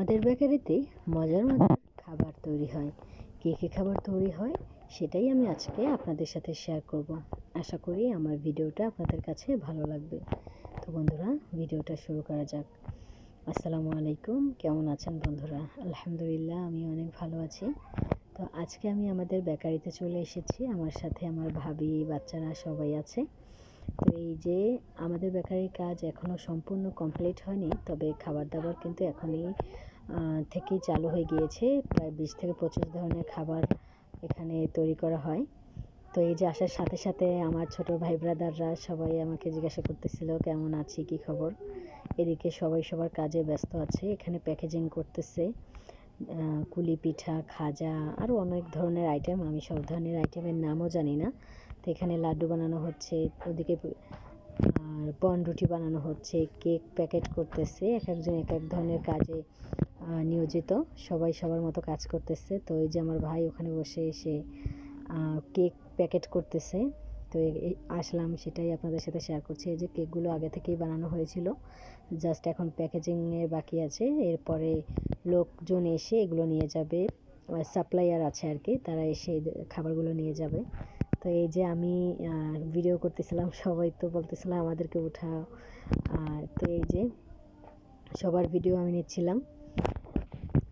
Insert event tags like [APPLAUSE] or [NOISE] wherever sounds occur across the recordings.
আমাদের বেকারিতে মজার মজার খাবার তৈরি হয়। কী কী খাবার তৈরি হয় সেটাই আমি আজকে আপনাদের সাথে শেয়ার করব। আশা করি আমার ভিডিওটা আপনাদের কাছে ভালো লাগবে। তো বন্ধুরা, ভিডিওটা শুরু করা যাক। আসসালামু আলাইকুম, কেমন আছেন বন্ধুরা? আলহামদুলিল্লাহ, আমি অনেক ভালো আছি। তো আজকে আমি আমাদের বেকারিতে চলে এসেছি। আমার সাথে আমার ভাবি, বাচ্চারা সবাই আছে। তো এই যে আমাদের বেকারির কাজ এখনও সম্পূর্ণ কমপ্লিট হয়নি, তবে খাবার দাবার কিন্তু এখনই থেকেই চালু হয়ে গিয়েছে। প্রায় বিশ থেকে পঁচিশ ধরনের খাবার এখানে তৈরি করা হয়। তো এই যে আসার সাথে সাথে আমার ছোট ভাই ব্রাদাররা সবাই আমাকে জিজ্ঞাসা করতেছিল, কেমন আছি? কি খবর? এদিকে সবাই সবার কাজে ব্যস্ত আছে। এখানে প্যাকেজিং করতেছে কুলি পিঠা, খাজা আরও অনেক ধরনের আইটেম আমি সব ধরনের আইটেমের নামও জানি না। তো এখানে লাড্ডু বানানো হচ্ছে। ওদিকে আর বন রুটি বানানো হচ্ছে, কেক প্যাকেট করতেছে। এক একজন এক এক ধরনের কাজে নিয়োজিত। সবাই সবার মতো কাজ করতেছে। তো এই যে আমার ভাই ওখানে বসে এসে কেক প্যাকেট করতেছে। তো আসলাম সেটাই আপনাদের সাথে শেয়ার করছি। এই যে কেকগুলো আগে থেকেই বানানো হয়েছিল জাস্ট এখন প্যাকেজিংয়ের বাকি আছে। এরপরে লোকজন এসে এগুলো নিয়ে যাবে। সাপ্লাইয়ার আছে আর কি, তারা এসে খাবারগুলো নিয়ে যাবে। তো এই যে আমি ভিডিও করতেছিলাম, [LAUGHS] সবাই তো বলতেছিলাম আমাদেরকে আর তো এই যে সবার ভিডিও আমি নিচ্ছিলাম।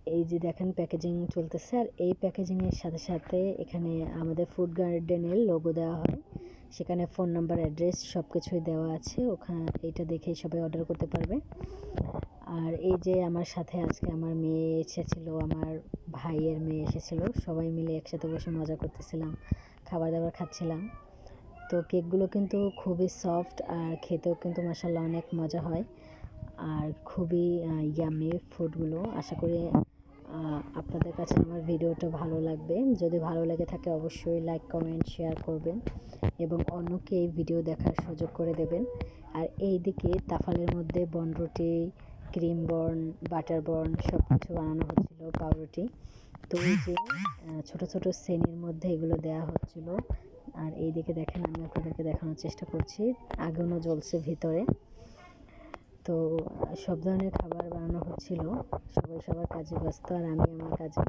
এই যে দেখেন প্যাকেজিং চলতেছে, আর এই প্যাকেজিংয়ের সাথে সাথে এখানে আমাদের ফুড গার্ডেনের লোগো দেওয়া হয়। সেখানে ফোন নাম্বার অ্যাড্রেস সব কিছুই দেওয়া আছে। ওখানে এটা দেখেই সবাই অর্ডার করতে পারবে। আর এই যে আমার সাথে আজকে আমার মেয়ে এসেছিল, আমার ভাইয়ের মেয়ে এসেছিল, সবাই মিলে একসাথে বসে মজা করতেছিলাম। খাবার দাবার খাচ্ছিলাম। তো কেকগুলো কিন্তু খুবই সফট আর খেতেও কিন্তু মাসাল্লাহ অনেক মজা হয়। আর খুবই ইয়ামি ফুডগুলো আশা করি আপনাদের কাছে আমার ভিডিওটা ভালো লাগবে। যদি ভালো লেগে থাকে অবশ্যই লাইক কমেন্ট শেয়ার করবেন এবং অন্যকে এই ভিডিও দেখার সুযোগ করে দেবেন। আর এই দিকে তাফালের মধ্যে বনরুটি ক্রিম বর্ন বাটার বর্ন সব কিছু বানানো হচ্ছিল, পাউরুটি। তো এই যে ছোট ছোট শ্রেণির মধ্যে এগুলো দেওয়া হচ্ছিল। আর এই দিকে দেখেন, আমি আপনাদেরকে দেখানোর চেষ্টা করছি, আগুনও জ্বলছে ভিতরে। তো সব ধরনের খাবার বানানো হচ্ছিল। সবাই সবার কাজে ব্যস্ত, আর আমি আমার কাজে।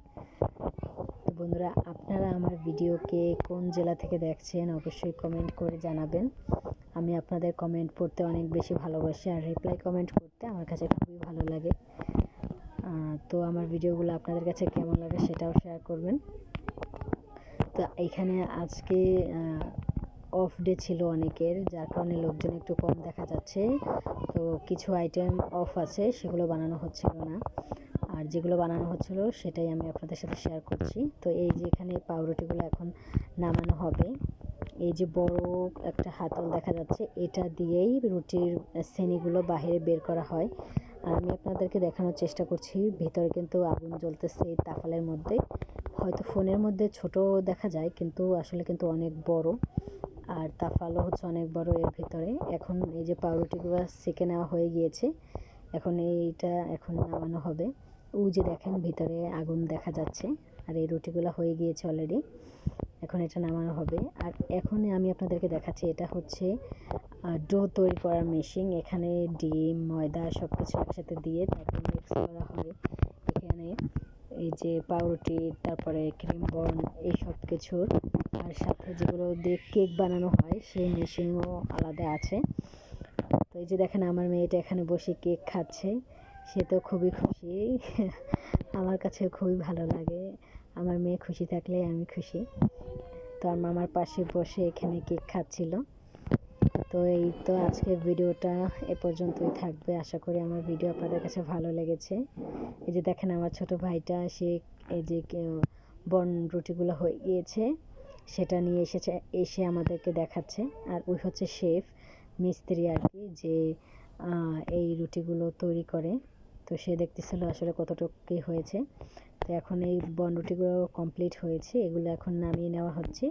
তো বন্ধুরা, আপনারা আমার ভিডিওকে কোন জেলা থেকে দেখছেন, অবশ্যই কমেন্ট করে জানাবেন। আমি আপনাদের কমেন্ট পড়তে অনেক বেশি ভালোবাসি, আর রিপ্লাই কমেন্ট করতে আমার কাছে খুবই ভালো লাগে। তো আমার ভিডিওগুলো আপনাদের কাছে কেমন লাগে সেটাও শেয়ার করবেন। তো এইখানে আজকে অফ ডে ছিল অনেকের, যার কারণে লোকজন একটু কম দেখা যাচ্ছে। তো কিছু আইটেম অফ আছে, সেগুলো বানানো হচ্ছিল না। আর যেগুলো বানানো হচ্ছিল, সেটাই আমি আপনাদের সাথে শেয়ার করছি। তো এই যে এখানে পাউরুটিগুলো এখন নামানো হবে। এই যে বড় একটা হাতল দেখা যাচ্ছে, এটা দিয়েই রুটির শ্রেণীগুলো বাইরে বের করা হয়। আর আমি আপনাদেরকে দেখানোর চেষ্টা করছি। ভিতরে কিন্তু আগুন জ্বলতেছে এই তাফালের মধ্যে। হয়তো ফোনের মধ্যে ছোট দেখা যায়, কিন্তু আসলে কিন্তু অনেক বড়। আর তাফালও হচ্ছে অনেক বড় এর ভিতরে। এখন এই যে পাউরুটিগুলো সেকে নেওয়া হয়ে গিয়েছে। এখন এইটা এখন নামানো হবে। ও যে দেখেন ভিতরে আগুন দেখা যাচ্ছে। আর এই রুটিগুলো হয়ে গিয়েছে অলরেডি এখন এটা নামানো হবে। আর এখন আমি আপনাদেরকে দেখাচ্ছি, এটা হচ্ছে ডো তৈরি করার মেশিন এখানে ডিম, ময়দা সব কিছু একসাথে দিয়ে তারপর মিক্স করা হয়। এখানে এই যে পাউরুটি, তারপরে ক্রিম বর্ন এই সব কিছুর আর সাথে যেগুলো দিয়ে কেক বানানো হয়, সেই মেশিনও আলাদা আছে। তো এই যে দেখেন, আমার মেয়েটা এখানে বসে কেক খাচ্ছে। সে তো খুবই খুশি। [LAUGHS] আমার কাছে খুবই ভালো লাগে। আমার মেয়ে খুশি থাকলে আমি খুশি। তো আমার মামার পাশে বসে এখানে কেক খাচ্ছিল। তো এই তো আজকের ভিডিওটা এ পর্যন্তই থাকবে। আশা করি আমার ভিডিও আপনাদের কাছে ভালো লেগেছে। এই যে দেখেন আমার ছোট ভাইটা, সে এই যে বন রুটিগুলো হয়ে গিয়েছে, সেটা নিয়ে এসেছে, এসে আমাদেরকে দেখাচ্ছে। আর ওই হচ্ছে শেফ, মিস্ত্রি আর কি, যে এই রুটিগুলো তৈরি করে। তো সে দেখতেছিল আসলে কতটুকু কি হয়েছে। তো এখন এই বন রুটিগুলো কমপ্লিট হয়েছে। এগুলো এখন নামিয়ে নেওয়া হচ্ছে।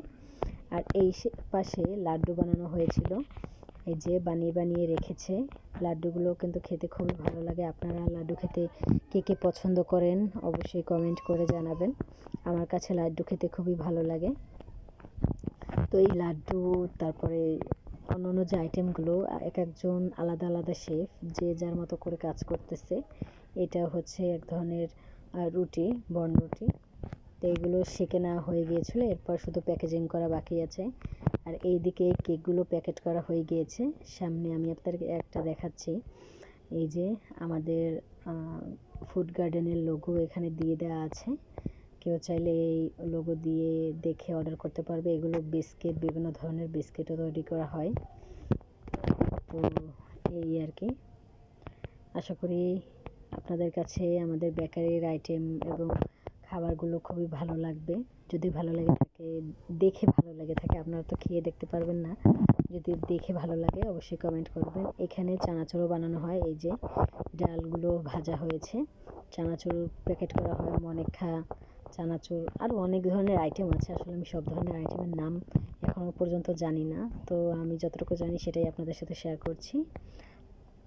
আর এই পাশে লাড্ডু বানানো হয়েছিল। এই যে বানিয়ে বানিয়ে রেখেছে। লাড্ডুগুলো কিন্তু খেতে খুবই ভালো লাগে। আপনারা লাড্ডু খেতে কে কে পছন্দ করেন অবশ্যই কমেন্ট করে জানাবেন। আমার কাছে লাড্ডু খেতে খুবই ভালো লাগে। তো এই লাড্ডু, তারপরে অন্য অন্য যে আইটেমগুলো, এক একজন আলাদা আলাদা শেফ, যে যার মতো করে কাজ করতেছে। এটা হচ্ছে এক ধরনের রুটি, বন রুটি। তো এগুলো সেকে নেওয়া হয়ে গিয়েছিল, এরপর শুধু প্যাকেজিং করা বাকি আছে। আর এইদিকে কেকগুলো প্যাকেট করা হয়ে গিয়েছে, সামনে আমি আপনাদেরকে একটা দেখাচ্ছি। এই যে আমাদের ফুড গার্ডেনের লোগো এখানে দিয়ে দেওয়া আছে। কেউ চাইলে এই লোগো দিয়ে দেখে অর্ডার করতে পারবে। এগুলো বিস্কিট বিভিন্ন ধরনের বিস্কিটও তৈরি করা হয়। তো এই আর কি। আশা করি আপনাদের কাছে আমাদের বেকারির আইটেম এবং খাবারগুলো খুবই ভালো লাগবে। যদি ভালো লাগে থাকে, দেখে ভালো লাগে থাকে, আপনারা তো খেয়ে দেখতে পারবেন না। যদি দেখে ভালো লাগে, অবশ্যই কমেন্ট করবেন। এখানে চানাচুরও বানানো হয়, এই যে ডালগুলো ভাজা হয়েছে। চানাচুর প্যাকেট করা হয় মনেক্ষা চানাচুর আরও অনেক ধরনের আইটেম আছে। আসলে আমি সব ধরনের আইটেমের নাম এখনও পর্যন্ত জানি না। তো আমি যতটুকু জানি সেটাই আপনাদের সাথে শেয়ার করছি।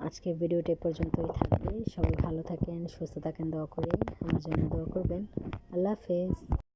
আজকের ভিডিওটা পর্যন্তই থাকবে। সবাই ভালো থাকেন, সুস্থ থাকেন, দোয়া করে। আমার জন্য দোয়া করবেন। আল্লাহ হাফেজ।